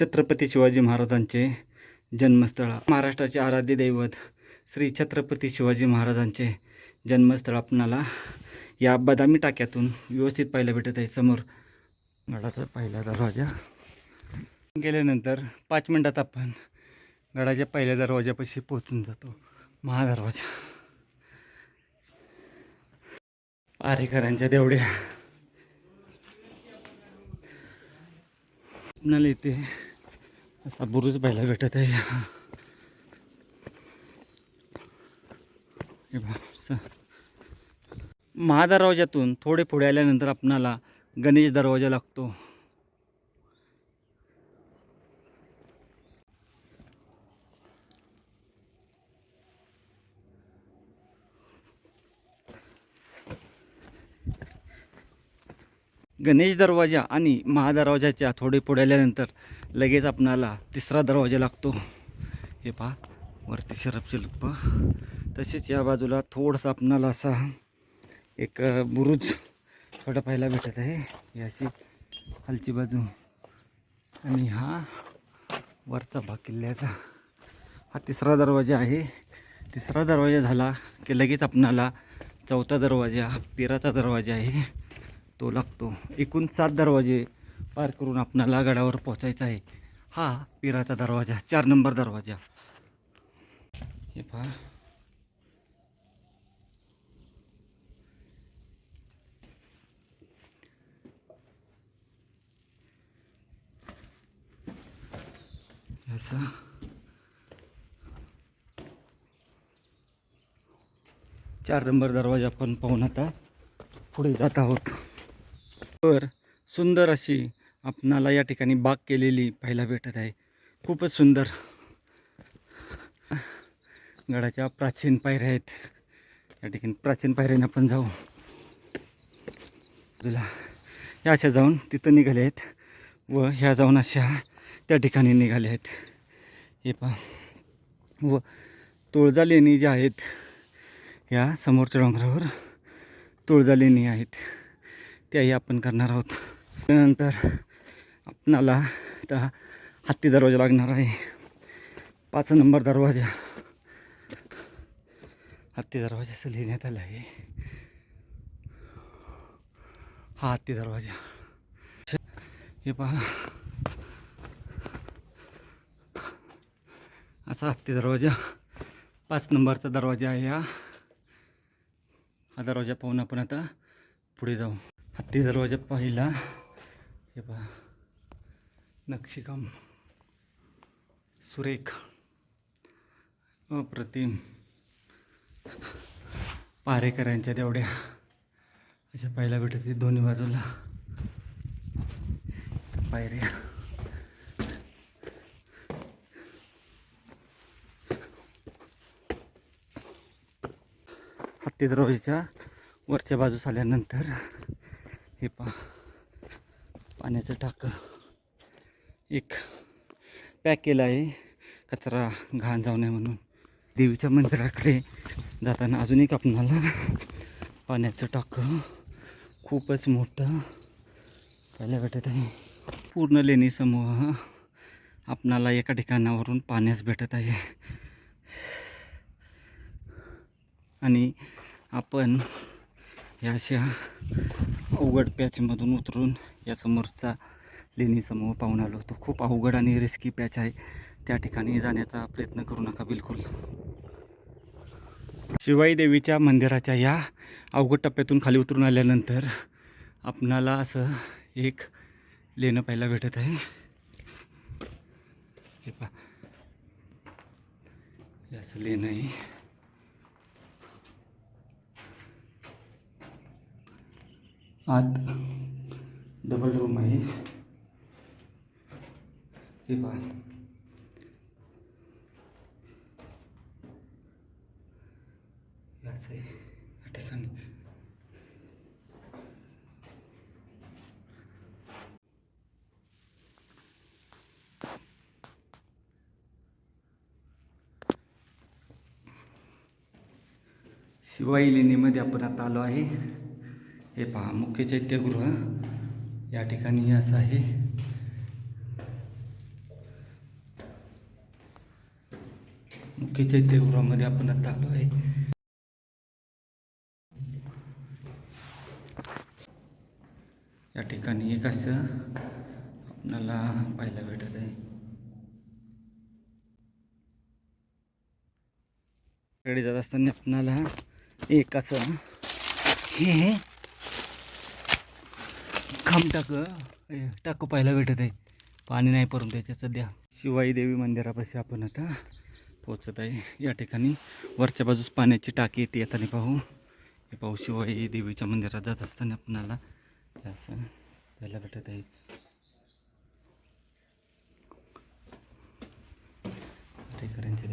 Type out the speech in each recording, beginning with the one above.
छत्रपती शिवाजी महाराजांचे जन्मस्थळ. महाराष्ट्राचे आराध्य दैवत श्री छत्रपती शिवाजी महाराजांचे जन्मस्थळ आपणाला या बदामी टाक्यातून व्यवस्थित पाहायला भेटत आहे. समोर गडाचा पहिला दरवाजा. गेल्यानंतर पाच मिनटात आपण गडाच्या पहिल्या दरवाजापाशी पोहोचून जातो. महादरवाजा. पारेकरांच्या देवड्या. आपल्याला इथे असा बुरुज पाहायला भेटत आहे. हे थोडे पुढे आल्यानंतर आपणाला गणेश दरवाजा लागतो. गणेश दरवाजा आणि महादरवाजाच्या थोडे पुढे आल्यानंतर लगेच आपणाला तिसरा दरवाजा लागतो. हे पहा वरती शरफ पहा तसेच या बाजूला थोडंसं आपणाला असा एक बुरुज थोडं पाहायला भेटत आहे. ही अशी खालची बाजू. आणि हा वरचा भाग किल्ल्याचा. हा तिसरा दरवाजा आहे. तिसरा दरवाजा झाला की लगेच आपणाला चौथा दरवाजा पिराचा दरवाजा आहे. तो लागतो. एकूण सात दरवाजे पार करून आपणाला गडावर पोचायचं आहे. हा पिराचा दरवाजा चार नंबर दरवाजा. हे पहा. चार नंबर दरवाजा आपण पाहून आता पुढे जात आहोत. तर सुंदर अशी आपणाला या ठिकाणी बाग केलेली पाहायला भेटत आहे. खूपच सुंदर. गडाच्या प्राचीन पायऱ्या आहेत. या ठिकाणी प्राचीन पायऱ्याने आपण जाऊ. तुला या अशा जाऊन तिथं निघाले आहेत व ह्या जाऊन अशा त्या ठिकाणी निघाल्या आहेत. हे पहा. व तुळजा लेणी ज्या आहेत ह्या समोरच्या डोंगरावर तुळजा लेणी आहेत. त्याही आपण करणार आहोत. त्यानंतर आपणाला त्या हत्ती दरवाजा लागणार आहे. पाच नंबर दरवाजा. हत्ती दरवाजा असं लिहिण्यात आलं आहे. हा हत्ती दरवाजा. हे पहा. असा हत्ती दरवाजा. पाच नंबरचा दरवाजा आहे हा. हा दरवाजा पाहून आपण आता पुढे जाऊ. हत्ती दरवाजा पाहिला. हे पहा. नक्षीकाम. सुरेख. अप्रतिम. पारेकरांच्या तेवढ्या. अशा पाहायला भेटत दोन्ही बाजूला. पायऱ्या. हत्ती दरवाजाच्या वरच्या बाजूस आल्यानंतर हे पा पाण्याचं टाकं. एक पॅक केलं आहे. कचरा घाण जाऊ नये म्हणून. देवीच्या मंदिराकडे जाताना अजून एक आपणाला पाण्याचं टाकं. खूपच मोठं. पाहायला भेटत आहे. पूर्ण लेणी समूह आपणाला एका ठिकाणावरून पाण्यास भेटत आहे. आणि आपण या अशा अवघड पॅचमधून उतरून या समोरचा लेणीसमोर पाहून आलो होतो. खूप अवघड आणि रिस्की पॅच आहे. त्या ठिकाणी जाण्याचा प्रयत्न करू नका बिलकुल. शिवाई देवीच्या मंदिराच्या या अवघड टप्प्यातून खाली उतरून आल्यानंतर आपणाला असं एक लेणं पाहायला भेटत आहे. हे पहा. असं लेणं आहे. आत डबल रूम आहे. हे पहा. याच आहे. या ठिकाणी शिवाई लेणीमध्ये आपण आता आलो आहे. हे पहा मुख्य चैत्यगृह या ठिकाणी असं आहे. मुख्य चैत्यगृहामध्ये आपण आता आलो आहे. या ठिकाणी एक असं आपल्याला पाहायला भेटत आहे. कडे जात असताना आपणाला एक असं हे खांब टाक. हे टाकू पाहायला भेटत आहे. पाणी नाही परंतु त्याच्या सध्या. शिवाई देवी मंदिरापाशी आपण आता पोचत आहे. या ठिकाणी वरच्या बाजूस पाण्याची टाकी येते. येताना पाहू. हे पाहू शिवाई देवीच्या मंदिरात जात असताना आपणाला असं पाहायला भेटत आहे. ठिकाणच्या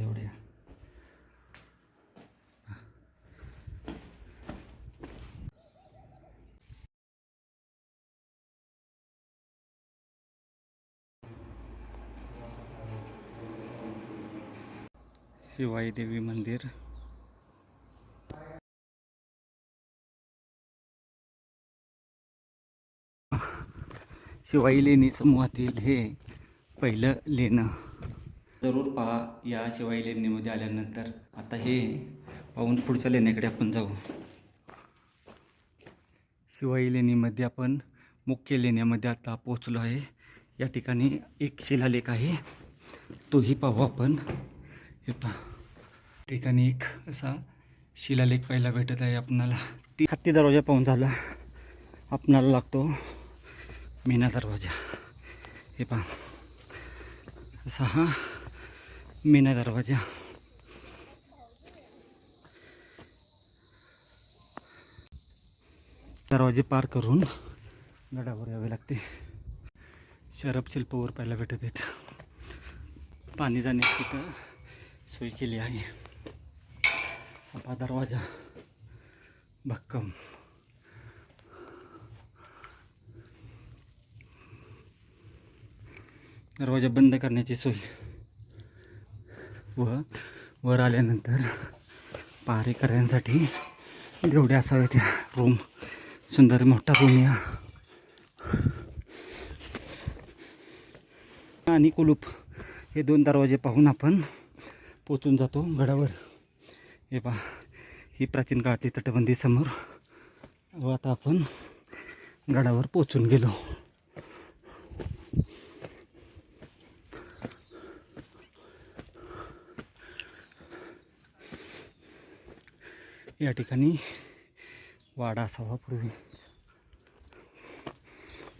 शिवाई देवी मंदिर. शिवाई लेणी समूहातील हे पहिलं लेणं. जरूर पहा या शिवाई लेणीमध्ये आल्यानंतर आता हे पाहून पुढच्या लेण्याकडे आपण जाऊ. शिवाई लेणीमध्ये आपण मुख्य लेण्यामध्ये आता पोचलो आहे. या ठिकाणी एक शिलालेख आहे. तोही पाहू आपण. हे पहा. ठिकाणी एक असा शिलालेख पाहायला भेटत आहे. आपणाला ती हत्ती दरवाजा पाहून झाला. आपणाला लागतो मीना दरवाजा. हे पहा. असा हा मीना दरवाजा. दरवाजे पार करून गडावर यावे लागते. शरब शिल्पवर पाहायला भेटत आहेत. पाणी जाण्याची तर सोय केली आहे. हा दरवाजा भक्कम दरवाजा बंद करण्याची सोय व वर आल्यानंतर पहारेकऱ्यांसाठी जेवढे असावेत त्या रूम सुंदर मोठा रूम या आणि कुलूप हे दोन दरवाजे पाहून आपण पोचून जातो गडावर हे पहा ही प्राचीन काळातली तटबंदी समोर. व आता आपण गडावर पोचून गेलो. या ठिकाणी वाडा असावा पूर्वी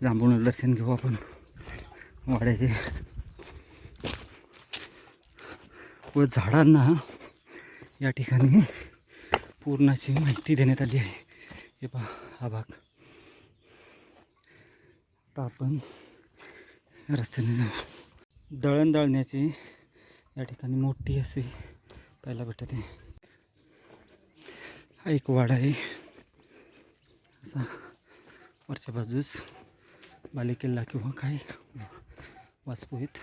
जांभूळ दर्शन घेऊ आपण वाड्याचे. व झाडांना या ठिकाणी पूर्णाची माहिती देण्यात आली आहे. हे पहा हा भाग. आता आपण रस्त्याने जाऊ. दळण दळण्याची या ठिकाणी मोठी असे पाहायला भेटत. आहे हा एक वाडा आहे. असा वरच्या बाजूस बालेकिल्ला किंवा काय वास्तू आहेत.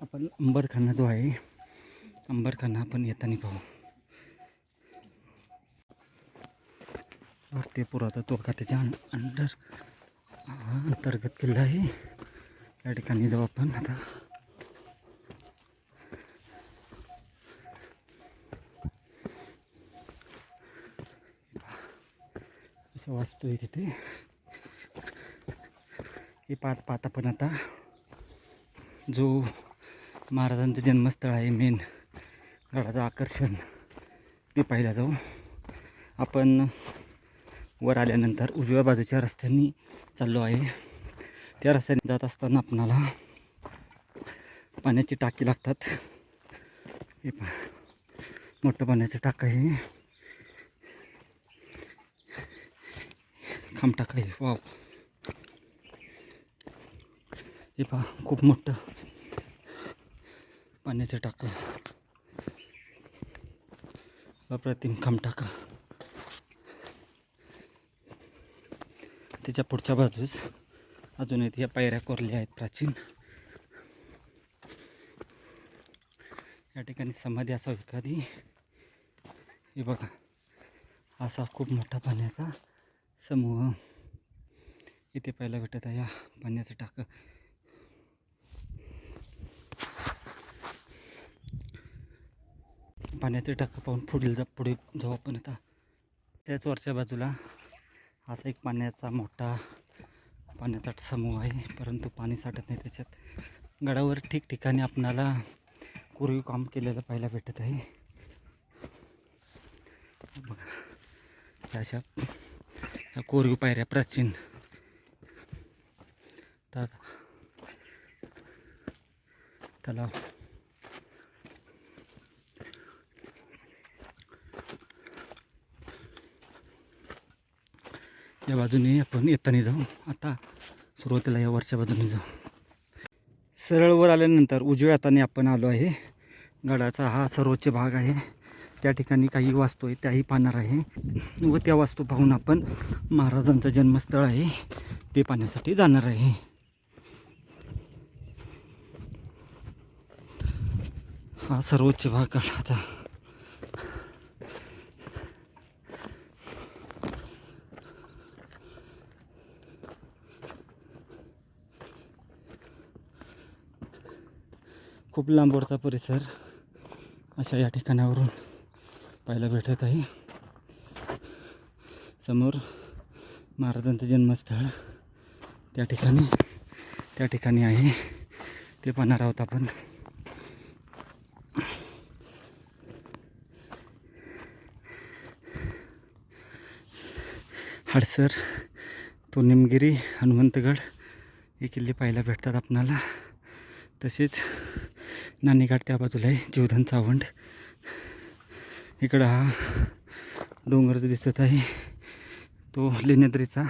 आपण अंबरखाना जो आहे अंबरखाना आपण येताना पाहू. भारतीय पुरातत्व खात्याच्या अं- अंडर हा अंतर्गत किल्ला आहे. या ठिकाणी जाऊ आपण आता. असं वाचतोय तिथे. हे पाहत पाहत आपण आता. जो महाराजांचं जन्मस्थळ आहे मेन गडाचं आकर्षण. ते पाहिलं जाऊ. आपण वर आल्यानंतर उजव्या बाजूच्या रस्त्यांनी चाललो आहे. त्या रस्त्याने जात असताना आपणाला पाण्याची टाकी लागतात. हे पा मोठं पाण्याचं टाक आहे. खांब टाक आहे. वाव. हे पहा. खूप मोठं पाण्याचं टाकं. अप्रतिम खांब टाका. त्याच्या पुढच्या बाजूस अजून इथे या पायऱ्या कोरल्या आहेत प्राचीन. या ठिकाणी समाधी असावी एखादी. हे बघा असा खूप मोठा पाण्याचा समूह इथे पाहायला भेटत आहे. या पाण्याचं टाकं. पाण्याचे टाकं पाहून पुढील जा पुढे जाऊ आपण आता. त्याच वरच्या बाजूला असा एक पाण्याचा मोठा पाण्याचा समूह आहे. परंतु पाणी साठत नाही त्याच्यात. गडावर ठिकठिकाणी आपणाला कोरीव काम केलेलं पाहायला भेटत आहे. बघा. अशा या कोरीव पायऱ्या प्राचीन. तर तलाव. या बाजूने आपण येताना जाऊ. आता सुरुवातीला या वरच्या बाजूने जाऊ. सरळ वर आल्यानंतर उजव्या हाताने आपण आलो आहे. गडाचा हा सर्वोच्च भाग आहे. त्या ठिकाणी काही वास्तू आहे त्याही पाहणार आहे. व त्या वास्तू पाहून आपण महाराजांचं जन्मस्थळ आहे. ते पाहण्यासाठी जाणार आहे. हा सर्वोच्च भाग गडाचा. खूप लांबवरचा परिसर अशा या ठिकाणावरून पाहायला भेटत आहे. समोर महाराजांचं जन्मस्थळ त्या ठिकाणी त्या ठिकाणी आहे. ते पाहणार आहोत आपण. हडसर तो निमगिरी हनुमंतगड हे किल्ले पाहायला भेटतात आपणाला. तसेच नाणेघाट त्या बाजूला आहे जीवधन चावंड इकडं हा डोंगर दिसत आहे. तो लेण्याद्रीचा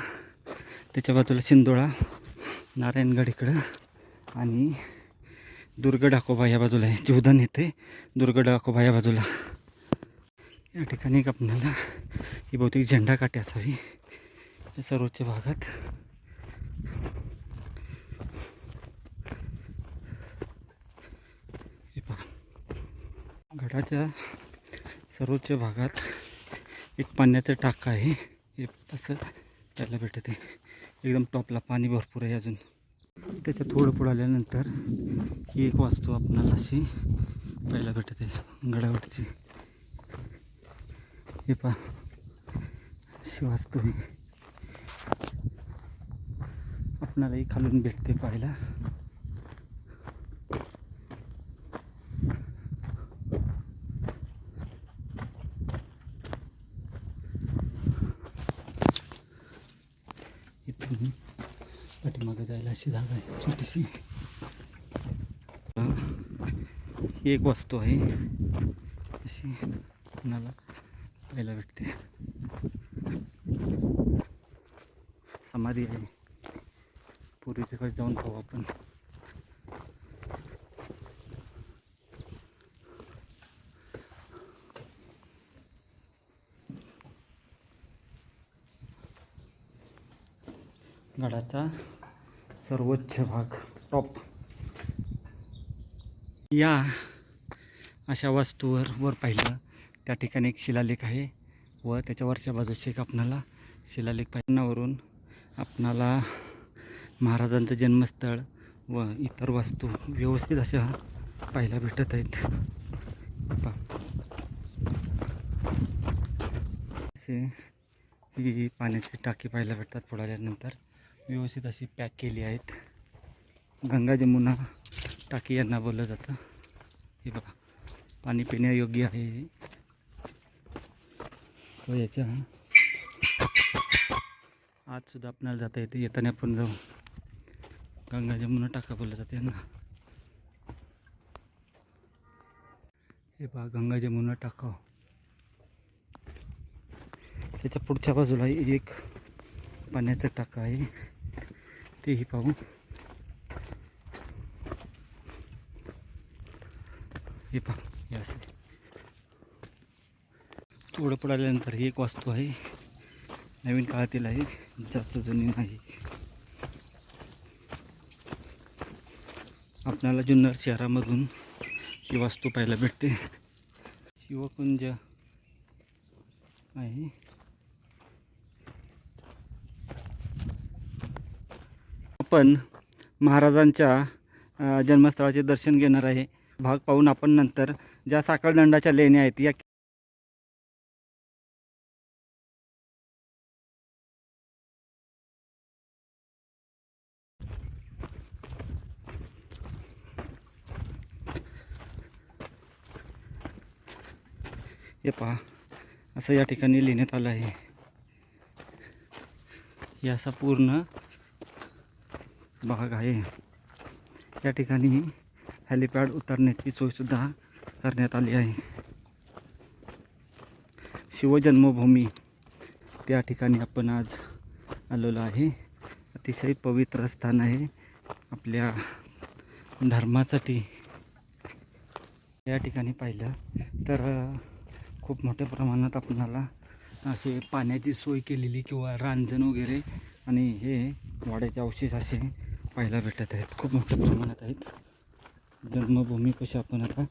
त्याच्या बाजूला शिंदोळा नारायणगड इकडं आणि दुर्ग डाकोबा या बाजूला आहे. जीवधन येथे दुर्ग डाकोबा या बाजूला. या ठिकाणी आपल्याला ही बहुतेक झेंडा काठी असावी या सर्वोच्च भागात हे पहा गडाच्या सर्वोच्च भागात एक पाण्याचं टाका आहे. हे तसं त्याला भेटते. एकदम टॉपला पाणी भरपूर आहे अजून. त्याच्या थोडं पुढं आल्यानंतर ही एक वास्तू आपणाला अशी पाहायला भेटते. गडावरची. हे पा अशी वास्तू आहे. आपणालाही खालून भेटते पाहायला इथून पाठीमागे जायला अशी जागा आहे. छोटीशी. ही एक वस्तू आहे. अशी कुणाला पाहायला भेटते. समाधी आहे. पूर्वी तिकडे जाऊन पाहू आपण गडाचा सर्वोच्च भाग टॉप या अशा वास्तूवर वर पाहिलं त्या ठिकाणी एक शिलालेख आहे व त्याच्या वरच्या बाजूचे एक आपणाला शिलालेख पाहण्यावरून आपणाला महाराजांचं जन्मस्थळ व इतर वस्तू व्यवस्थित अशा पाहायला भेटत आहेत. असे ही पाण्याची टाकी पाहायला भेटतात पुढाल्यानंतर व्यवस्थित अशी पॅक केली आहेत. गंगा जमुना टाकी यांना बोललं जातं. हे बघा पाणी पिण्यायोग्य आहे व याच्या आजसुद्धा आपल्याला जाता येते येताना आपण जाऊ. गंगा जमुना टाका बोललं जाते यांना. हे पहा गंगा जमुना टाका त्याच्या पुढच्या बाजूला एक पाण्याचा टाका आहे. तेही पाहू हे पहा हे असं थोडं पुढे ही एक वास्तू आहे नवीन काळातील आहे जास्त जुनी नाही आपल्याला जुन्नर शहरामधून ही वास्तू पाहायला भेटते शिवकुंज आहे आपण महाराजांच्या जन्मस्थळाचे दर्शन घेणार आहे. भाग पाहून आपण नंतर ज्या साखळदंडाच्या लेण्या आहेत या हे पहा असं या ठिकाणी लिहिण्यात आलं आहे. हे असा पूर्ण भाग आहे. या ठिकाणी हेलिपॅड उतरण्याची सोयसुद्धा करण्यात आली आहे. शिवजन्मभूमी. त्या ठिकाणी आपण आज आलेलो आहे. अतिशय पवित्र स्थान आहे आपल्या धर्मासाठी. या ठिकाणी पाहिलं तर खूप मोठ्या प्रमाणात आपणाला असे पाण्याची सोय केलेली किंवा रांजण वगैरे आणि हे वाड्याचे अवशेष असे पाहायला भेटत आहेत. खूप मोठ्या प्रमाणात आहेत. जन्मभूमी कशी आपण आता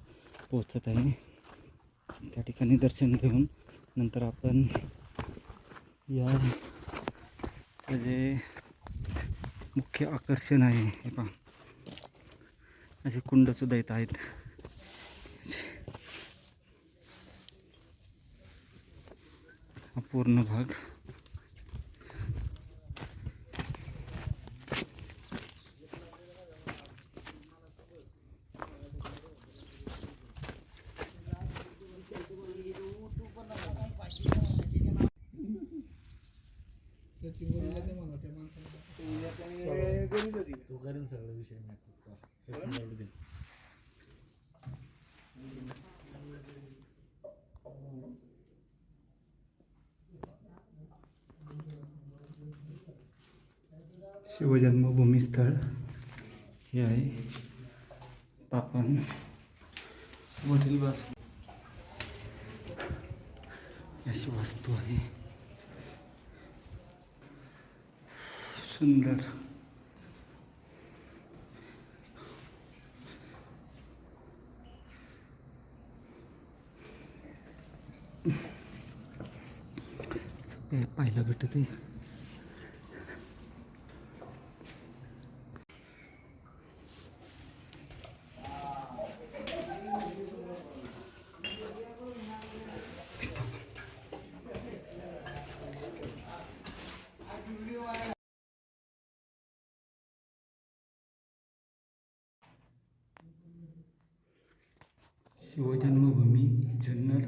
पोचत आहे त्या ठिकाणी दर्शन घेऊन नंतर आपण या जे मुख्य आकर्षण आहे हे पहा. असे कुंडसुद्धा येत आहेत. हा पूर्ण भाग. शिवजन्मभूमी स्थळ. हे आहे आता वडील वरील वास्तू अशी वास्तू आहे. सुंदर. सगळे पाहायला भेटत आहे शिवजन्मभूमी जुन्नर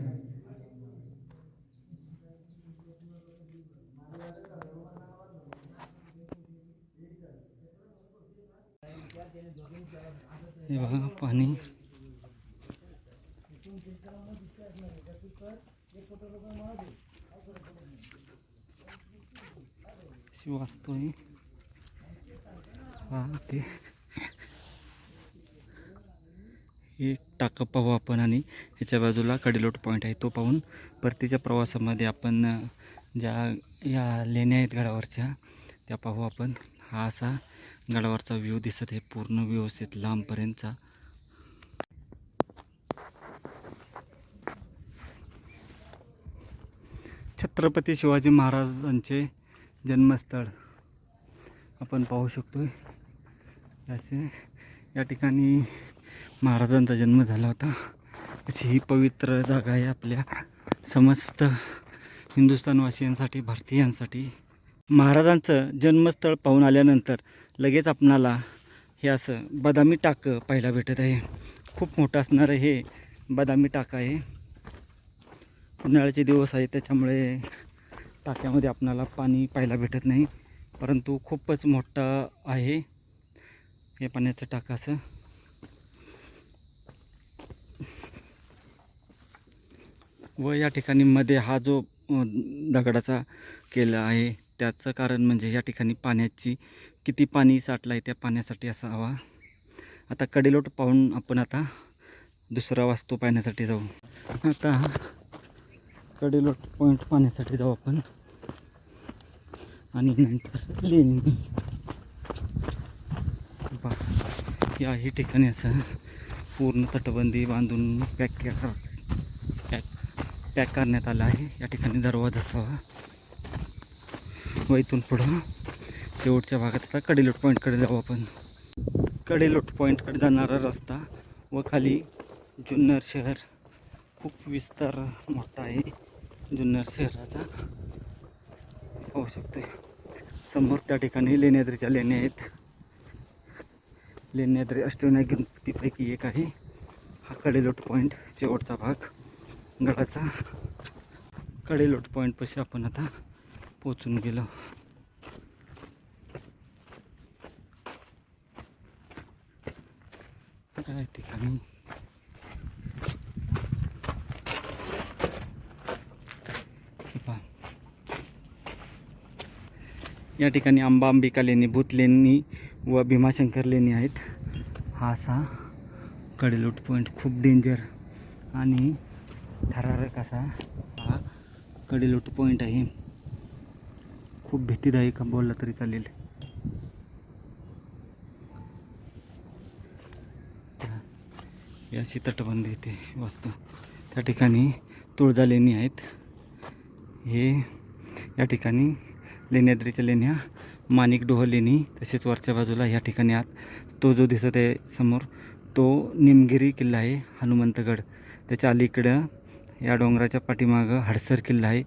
हे बघा पाणी. शिवास्तो आहे हा ते तो पाहू आपण आणि ह्याच्या बाजूला कडेलोट पॉईंट आहे तो पाहून परतीच्या प्रवासामध्ये आपण ज्या या लेण्या आहेत गडावरच्या त्या पाहू आपण. हा असा गडावरचा व्ह्यू दिसत आहे पूर्ण व्यवस्थित लांबपर्यंतचा. छत्रपती शिवाजी महाराजांचे जन्मस्थळ आपण पाहू शकतो असे या ठिकाणी महाराजांचा जन्म झाला होता. अशी ही पवित्र जागा आहे आपल्या समस्त हिंदुस्थानवासियांसाठी भारतीयांसाठी. महाराजांचं जन्मस्थळ पाहून आल्यानंतर लगेच आपणाला हे असं बदामी टाकं पाहायला भेटत आहे. खूप मोठं असणारं हे बदामी टाकं आहे. उन्हाळ्याचे दिवस आहे त्याच्यामुळे टाक्यामध्ये आपणाला पाणी पाहायला भेटत नाही. परंतु खूपच मोठं आहे हे पाण्याचं टाकं असं. व या ठिकाणी मध्ये हा जो दगडाचा केला आहे त्याचं कारण म्हणजे या ठिकाणी पाण्याची किती पाणी साठलं आहे त्या पाण्यासाठी असावा आता कडेलोट पाहून आपण आता दुसरा वास्तू पाहण्यासाठी जाऊ. आता कडेलोट पॉईंट पाहण्यासाठी जाऊ आपण. आणि नंतर लेणी. बा याही ठिकाणी असं पूर्ण तटबंदी बांधून पॅक केला. पॅक करण्यात आला आहे. या ठिकाणी दरवाजा असावा व इथून पुढं शेवटच्या भागात आता कडेलोट पॉईंटकडे जाऊ आपण. कडेलोट पॉईंटकडे जाणारा रस्ता व खाली जुन्नर शहर खूप विस्तार मोठा आहे. जुन्नर शहराचा पाहू शकतो समोर त्या ठिकाणी लेण्याद्रीच्या लेण्या आहेत. लेण्याद्री अष्टविनायक गणपतीपैकी एक आहे. हा कडेलोट पॉईंट शेवटचा भाग. गडाचा. कडेलोट पॉईंटपाशी आपण आता पोचून गेलो. काय ठिकाणी या ठिकाणी आंबा अंबिका लेणी भूत लेणी व भीमाशंकर लेणी आहेत. हा असा कडेलोट पॉईंट खूप डेंजर आणि थरारक असा. हा. कडेलोट पॉईंट आहे. खूप भीतीदायक बोलला तरी चालेल. अशी तटबंदी इथे वास्तू. त्या ठिकाणी तुळजा लेणी आहेत. हे या ठिकाणी लेण्याद्रीच्या लेण्या माणिक डोह लेणी तसेच वरच्या बाजूला या ठिकाणी आत. तो जो दिसत आहे समोर तो निमगिरी किल्ला आहे हनुमंतगड. त्याच्या अलीकडं या डोंगराच्या पाठीमागं हडसर किल्ला आहे.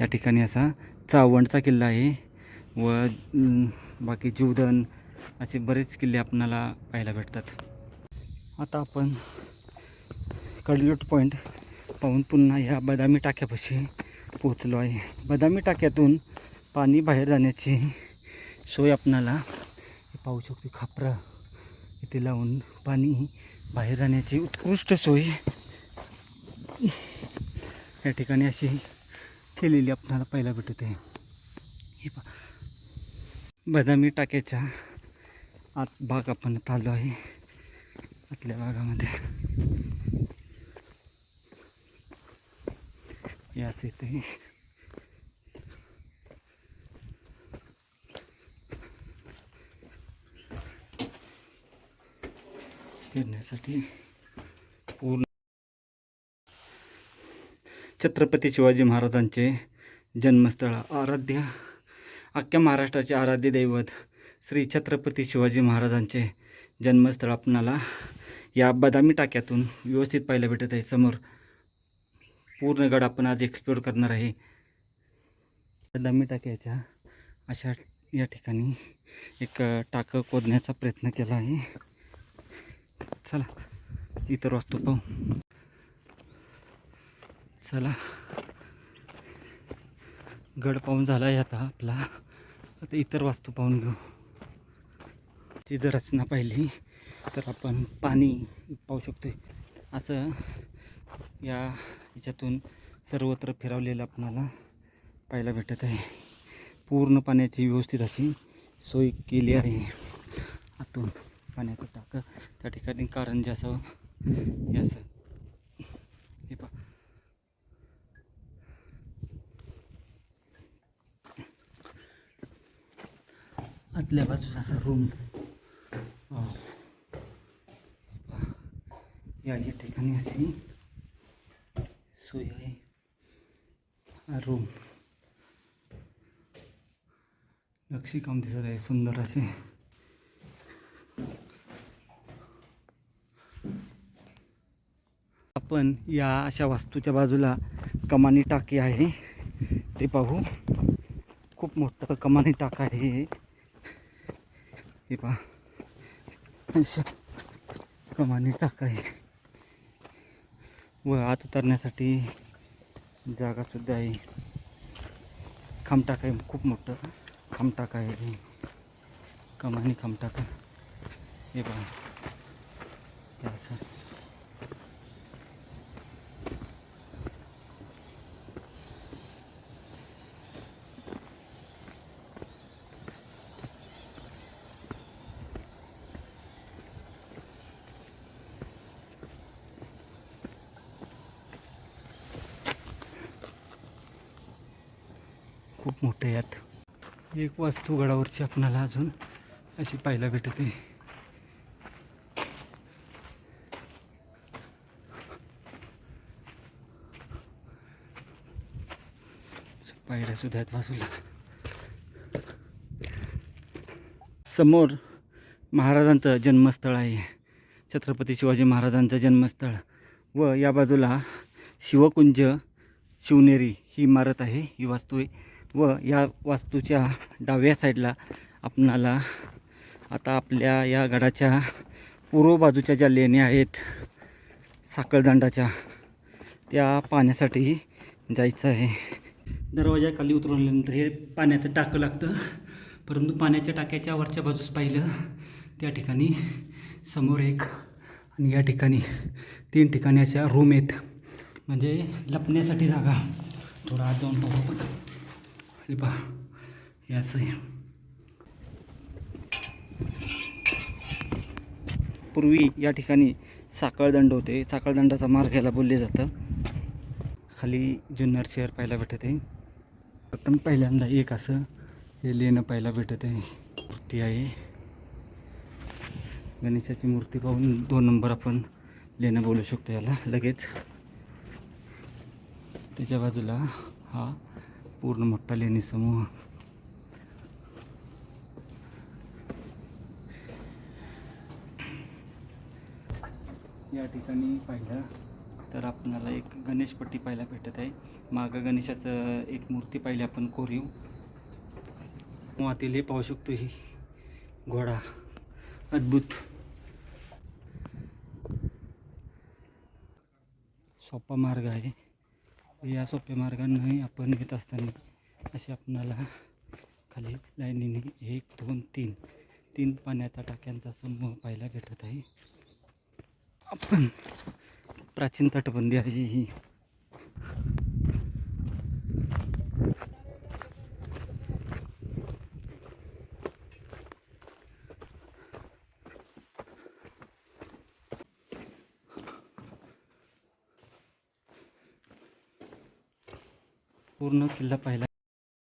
या ठिकाणी असा चावणचा किल्ला आहे व बाकी जीवधन असे बरेच किल्ले आपणाला पाहायला भेटतात. आता आपण कडलोट पॉईंट पाहून पुन्हा या बदामी टाक्यापाशी पोचलो आहे. बदामी टाक्यातून पाणी बाहेर जाण्याची सोय आपणाला पाहू शकतो. खापरा इथे लावून पाणी बाहेर जाण्याची उत्कृष्ट सोय या ठिकाणी अशी केलेली आपणाला पाहायला भेटत. आहे हे पा बदामी टाक्याच्या आत भाग आपण आलो आहे. आतल्या भागामध्ये. याच इथे. फिरण्यासाठी पूर्ण छत्रपती शिवाजी महाराजांचे जन्मस्थळ आराध्य अख्ख्या महाराष्ट्राचे आराध्य दैवत श्री छत्रपती शिवाजी महाराजांचे जन्मस्थळ आपणाला या बदामी टाक्यातून व्यवस्थित पाहायला भेटत आहे. समोर पूर्ण गड आपण आज एक्सप्लोर करणार आहे. बदामी टाक्याच्या अशा या ठिकाणी एक टाकं खोदण्याचा प्रयत्न केला आहे. चला इतर वास्तू पाहू. चला. गड पाहून झाला आहे आता आपला. आता इतर वास्तू पाहून घेऊ. ची जर रचना पाहिली तर आपण पाणी पाहू शकतो असं या ह्याच्यातून सर्वत्र फिरवलेलं आपणाला पाहायला भेटत आहे. पूर्ण पाण्याची व्यवस्थित अशी सोय केली आहे. आतून पाण्याचं टाकं. त्या ठिकाणी कारंजे असं हे असं हे पहा आतल्या बाजूचा असा रूम या या ठिकाणी अशी सोय आहे. रूम नक्षीकाम दिसत आहे सुंदर असे. आपण या अशा वास्तूच्या बाजूला कमानी टाकी आहे. ते पाहू. खूप मोठं कमानी टाक आहे हे. पहा. अशा कमानी टाक आहे व आत उतरण्यासाठी जागासुद्धा आहे. खामटाक आहे खूप मोठं खामटाक आहे. कमानी खांबटाका हे पहा हे असं खूप मोठे यात एक वास्तू गडावरची आपणाला अजून अशी पाहायला भेटते. पायऱ्या सुद्धा आहेत बाजूला. समोर महाराजांचं जन्मस्थळ आहे. छत्रपती शिवाजी महाराजांचं जन्मस्थळ व या बाजूला शिवकुंज शिवनेरी ही इमारत आहे. ही वास्तू आहे. व या वास्तूच्या डाव्या साईडला आपणाला आता आपल्या या गडाच्या पूर्व बाजूच्या ज्या लेण्या आहेत साखळदंडाच्या त्या पाण्यासाठी जायचं आहे. दरवाजाखाली उतरून उतरवल्यानंतर हे पाण्याचं टाकं लागतं. परंतु पाण्याच्या टाक्याच्या वरच्या बाजूस पाहिलं त्या ठिकाणी समोर एक आणि या ठिकाणी तीन ठिकाणी अशा रूम आहेत. म्हणजे लपण्यासाठी जागा. थोडा आत जाऊन पाहू आपण. हे पहा हे असं आहे पूर्वी या ठिकाणी साखळदंड होते. साखळदंडाचा मार्ग याला बोलले जातं. खाली जुन्नर शहर पाहायला भेटत आहे. प्रथम पहिल्यांदा एक असं हे लेणं पाहायला भेटत आहे. मूर्ती आहे. गणेशाची मूर्ती पाहून दोन नंबर आपण लेणं बोलू शकतो याला लगेच. त्याच्या बाजूला हा पूर्ण मोठा लेणी समूह. या ठिकाणी पाहिलं तर आपणाला एक गणेशपट्टी पाहायला भेटत आहे. मागं गणेशाचं एक मूर्ती पाहिली आपण कोरीव. मातील हे पाहू शकतो ही. घोडा. अद्भुत. सोपा मार्ग आहे. या सोप्या मार्गाने आपण येत असताना असे आपणाला खाली लाईनीने एक दोन तीन तीन पाण्याच्या टाक्यांचा समूह पाहायला भेटत आहे. आपण प्राचीन तटबंदी आहे ही. पूर्ण किल्ला पाहिला.